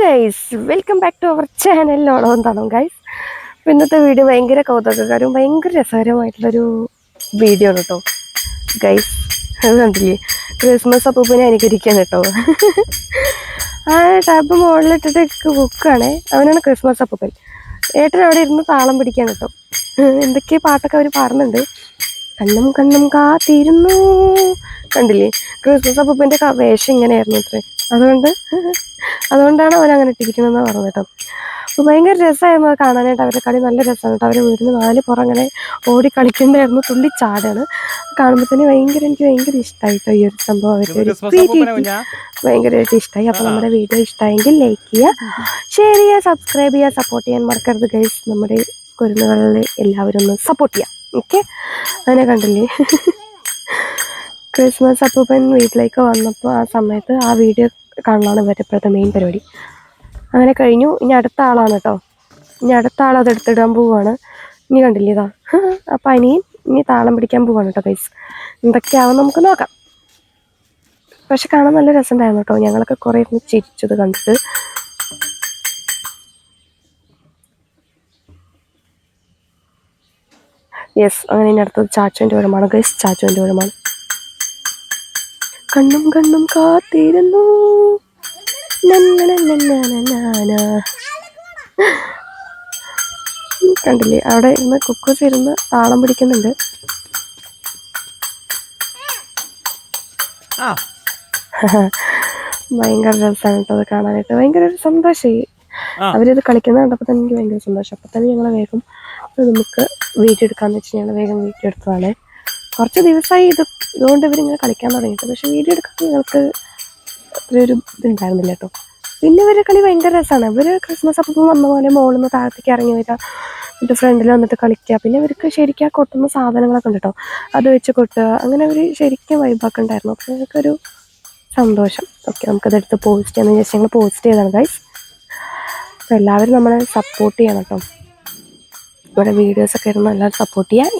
Guys welcome back to our channel Onam തണം guys ഇന്നത്തെ video ഭയങ്കര കൗതുകക്കാരും ഭയങ്കര രസകരമായിട്ടുള്ളൊരു വീഡിയോ ആണ് കേട്ടോ ഗൈസ് അത് കണ്ടില്ലേ? ക്രിസ്മസ് അപ്പൂപ്പിനെ അനുകരിക്കാൻ കേട്ടോ ആ ടാബ് മുകളിലിട്ടിട്ട് ബുക്കാണേ അവനാണ് ക്രിസ്മസ് അപ്പൂപ്പൻ. ഏട്ടൻ അവിടെ ഇരുന്ന് താളം പിടിക്കാൻ കേട്ടോ എന്തൊക്കെ പാട്ടൊക്കെ അവർ പാടുന്നുണ്ട്. കണ്ണും കണ്ണും കാത്തിരുന്നു. കണ്ടില്ലേ? ക്രിസ്മസ് അപ്പൂപ്പന്റെ വേഷം ഇങ്ങനെയായിരുന്നു അത്രേ. അതുകൊണ്ട് അതുകൊണ്ടാണ് അവൻ അങ്ങനെ ഇട്ടിരിക്കുന്നതെന്ന് പറഞ്ഞു കേട്ടോ. അപ്പോൾ ഭയങ്കര രസമായിരുന്നു അത് കാണാനായിട്ട്. അവരുടെ കളി നല്ല രസമാണ് കേട്ടോ. അവരെ വീടിന് നാല് പുറം അങ്ങനെ ഓടി കളിക്കണ്ടായിരുന്നു തുള്ളി ചാടാണ്. കാണുമ്പോൾ തന്നെ ഭയങ്കര എനിക്ക് ഭയങ്കര ഇഷ്ടമായി കേട്ടോ ഈ ഒരു സംഭവം. അവരുടെ ഭയങ്കരമായിട്ട് ഇഷ്ടമായി അപ്പോൾ നമ്മുടെ വീഡിയോ ഇഷ്ടമായെങ്കിൽ ലൈക്ക് ചെയ്യുക ഷെയർ ചെയ്യുക സബ്സ്ക്രൈബ് ചെയ്യുക സപ്പോർട്ട് ചെയ്യാൻ മറക്കരുത് ഗൈസ് നമ്മുടെ കുരുന്നുകളിൽ എല്ലാവരും ഒന്ന് സപ്പോർട്ട് ചെയ്യാം. ഓക്കെ അങ്ങനെ കണ്ടില്ലേ? ക്രിസ്മസ് അപ്പൂപ്പൻ വീട്ടിലേക്ക് വന്നപ്പോൾ ആ സമയത്ത് ആ വീഡിയോ കാണലാണ് ഇവരുടെ ഇപ്പോഴത്തെ മെയിൻ പരിപാടി. അങ്ങനെ കഴിഞ്ഞു. ഇനി അടുത്ത ആളാണ് കേട്ടോ. ഇനി അടുത്ത ആൾ അത് എടുത്തിടാൻ പോവുകയാണ് ഇനി കണ്ടില്ലേ ഇതാ. അപ്പം അനിയൻ ഇനി താളം പിടിക്കാൻ പോവാണ് കേട്ടോ ഗൈസ് എന്തൊക്കെയാവും നമുക്ക് നോക്കാം. പക്ഷെ കാണാൻ നല്ല രസമുണ്ടായിരുന്നു കേട്ടോ. ഞങ്ങളൊക്കെ കുറേ ഇരുന്ന് ചിരിച്ചത് കണ്ടിട്ട്. യെസ് അങ്ങനെ ഇനി അടുത്തത് ചാച്ചുവിന്റെ ഓരമാണ്. ഗൈസ് ചാച്ചുവിന്റെ പഴമാണ് കണ്ണും കണ്ണും കാത്തിരുന്നു. കണ്ടില്ലേ അവിടെ ഇന്ന് കുക്കൂസ് ഇരുന്ന് താളം പിടിക്കുന്നുണ്ട്. ഭയങ്കര രസമാണ് കേട്ടോ അത് കാണാനായിട്ട്. ഭയങ്കര ഒരു സന്തോഷമായി. അവരിത് കളിക്കുന്നത് കണ്ടപ്പോൾ തന്നെ എനിക്ക് ഭയങ്കര സന്തോഷം. അപ്പോൾ തന്നെ ഞങ്ങൾ വേഗം നമുക്ക് വീഡിയോ എടുക്കാന്ന് വെച്ച് ഞങ്ങൾ വേഗം വീഡിയോ എടുത്തതാണ്. കുറച്ച് ദിവസമായി ഇത് ഇതുകൊണ്ട് ഇവരിങ്ങനെ കളിക്കാൻ തുടങ്ങിയിട്ട്. പക്ഷേ വീഡിയോ എടുക്കാൻ ഞങ്ങൾക്ക് അത്രയൊരു ഇതുണ്ടായിരുന്നില്ല കേട്ടോ. പിന്നെ ഇവരുടെ കളി ഭയങ്കര രസമാണ് ഇവർ ക്രിസ്മസ് അപ്പം വന്ന പോലെ മുകളിൽ നിന്ന് താഴത്തേക്ക് ഇറങ്ങി വരിക എന്നിട്ട് ഫ്രണ്ടിൽ വന്നിട്ട് കളിക്കുക. പിന്നെ ഇവർക്ക് ശരിക്കും ആ കൊട്ടുന്ന സാധനങ്ങളൊക്കെ ഉണ്ട് കേട്ടോ. അത് വെച്ച് കൊട്ടുക. അങ്ങനെ അവർ ശരിക്കും വൈബാക്ക് ഉണ്ടായിരുന്നു. അപ്പോൾ ഞങ്ങൾക്കൊരു സന്തോഷം. ഓക്കെ നമുക്കതെടുത്ത് പോസ്റ്റ് ചെയ്യാന്ന് വിചാരിച്ച് ഞങ്ങൾ പോസ്റ്റ് ചെയ്താണ് ഗൈസ് അപ്പോൾ എല്ലാവരും നമ്മളെ സപ്പോർട്ട് ചെയ്യണം കേട്ടോ. ഇവിടെ വീഡിയോസൊക്കെ ഇരുന്ന് എല്ലാവരും സപ്പോർട്ട് ചെയ്യാം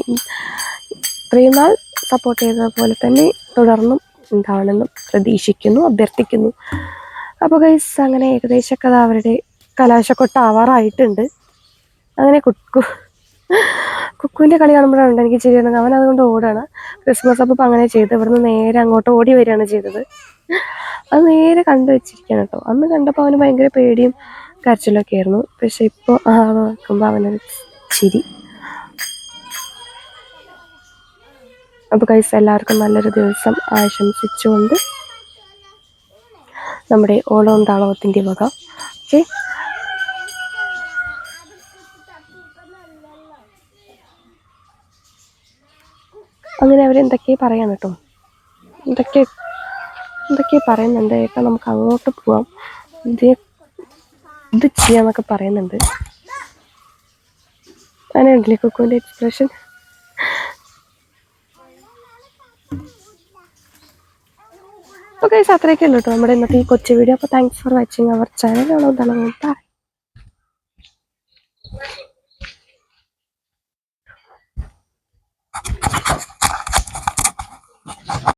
ഇത്രയും നാൾ സപ്പോർട്ട് ചെയ്തത് പോലെ തന്നെ തുടർന്നും ഉണ്ടാവണമെന്നും പ്രതീക്ഷിക്കുന്നു അഭ്യർത്ഥിക്കുന്നു. അപ്പോൾ ഗൈസ് അങ്ങനെ ഏകദേശമൊക്കെ അത് അവരുടെ കലാശക്കൊട്ട് ആവാറായിട്ടുണ്ട് അങ്ങനെ കുക്കു കുക്കുവിന്റെ കളി കാണുമ്പോഴാണ് എനിക്ക് ചിരിയണമെങ്കിൽ അവൻ അതുകൊണ്ട് ഓടാണ്. ക്രിസ്മസ് അപ്പം അങ്ങനെ ചെയ്ത്. ഇവിടുന്ന് നേരെ അങ്ങോട്ട് ഓടി വരികയാണ് ചെയ്തത്. അത് നേരെ കണ്ടു വെച്ചിരിക്കുകയാണ് കേട്ടോ. അന്ന് കണ്ടപ്പോൾ അവന് ഭയങ്കര പേടിയും കരച്ചിലൊക്കെ ആയിരുന്നു. പക്ഷെ ഇപ്പോൾ ആ നോക്കുമ്പോൾ അവനൊരു ചിരി. അപ്പോൾ കൈസ് എല്ലാവർക്കും നല്ലൊരു ദിവസം ആശംസിച്ചുകൊണ്ട് നമ്മുടെ ഓളവും താളവത്തിന്റെ വക. ഓക്കെ അങ്ങനെ അവരെന്തൊക്കെ പറയാൻ കേട്ടോ എന്തൊക്കെ എന്തൊക്കെ പറയുന്നുണ്ട്? ഏട്ടാ നമുക്ക് അങ്ങോട്ട് പോവാം. ഇത് ഇത് ചെയ്യാന്നൊക്കെ പറയുന്നുണ്ട്. അങ്ങനെ ഉണ്ടല്ലേ കുക്കുവിന്റെ എക്സ്പ്രഷൻ ഓക്കെ അത്രയൊക്കെ ഉള്ളൂ കേട്ടോ നമ്മുടെ ഇന്നത്തെ ഈ കൊച്ചു വീഡിയോ അപ്പോൾ thanks for watching our channel ഉള്ളതാണ് ബൈ